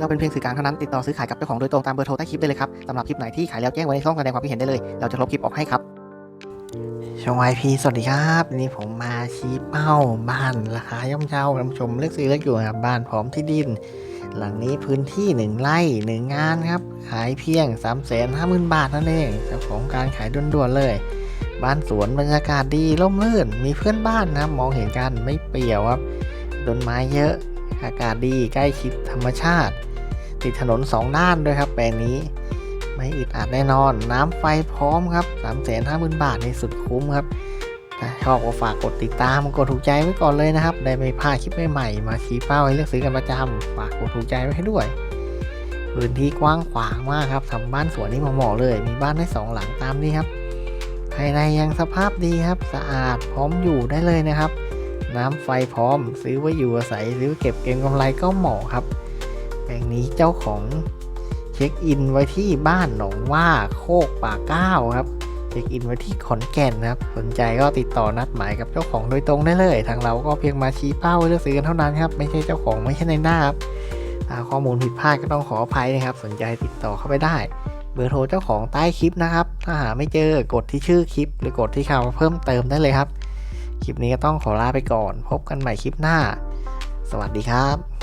เราเป็นเพียงสื่อกลางเท่านั้นติดต่อซื้อขายกับเจ้าของโดยตรงตามเบอร์โทรใต้คลิปได้เลยครับสำหรับคลิปไหนที่ขายแล้วแจ้งไว้ในช่องแสดงความคิดเห็นได้เลย เราจะลบคลิปออกให้ครับช่องไอพีสวัสดีครับนนี้ผมมาชี้เป้าบ้านราคาย่อมเยาท่านผู้ชมเลือกซื้อเลือกอยู่ครับบ้านพร้อมที่ดิน หลังนี้พื้นที่หนึ่งไร่หนึ่งงานครับขายเพียง 3 5 0 0 0 0 บาทนั่นเองเจ้าของการขายด่วนๆเลย บ้านสวนบรรยากาศดีร่มรื่นมีเพื่อนบ้านนะมองเห็นกันไม่เปรี่ยวครับต้นไม้เยอะ อากาศดีใกล้ชิดธรรมชาติ ติดถนนสองด้านด้วยครับแปลงนี้ ไม่อึดอัดแน่นอน น้ำไฟพร้อมครับ3 5 0 0 0 0 บาทในสุดคุ้มครับ ถ้าชอบก็ฝากกดติดตามกดถูกใจไว้ก่อนเลยนะครับ ได้ไม่พลาดคลิปใหม่ๆมาชี้เป้าให้เลือกซื้อกันประจำฝากกดถูกใจไว้ให้ด้วยพื้นที่กว้างขวางมากครับทำบ้านสวนนี่เหมาะเลย มีบ้านได้สองหลังตามนี้ครับ ภายในยังสภาพดีครับ สะอาดพร้อมอยู่ได้เลยนะครับ น้ำไฟพร้อม ซื้อไว้อยู่อาศัยซื้อเก็บเก็งกำไรก็เหมาะครับ ลงนี้เจ้าของเช็คอินไว้ที่บ้านหนองว่าโคกป่าเก้าครับเช็คอินไว้ที่ขอนแก่นนะครับ สนใจก็ติดต่อนัดหมายกับเจ้าของโดยตรงได้เลย ทางเราก็เพียงมาชี้เป้าเลือกซื้อกันเท่านั้นครับ ไม่ใช่เจ้าของไม่ใช่ในหน้าครับข้อมูลผิดพลาดก็ต้องขออภัยนะครับ สนใจติดต่อเข้าไปได้ เบอร์โทรเจ้าของใต้คลิปนะครับ ถ้าหาไม่เจอกดที่ชื่อคลิป หรือกดที่คำว่าเพิ่มเติมได้เลยครับ คลิปนี้ก็ต้องขอลาไปก่อน พบกันใหม่คลิปหน้า สวัสดีครับ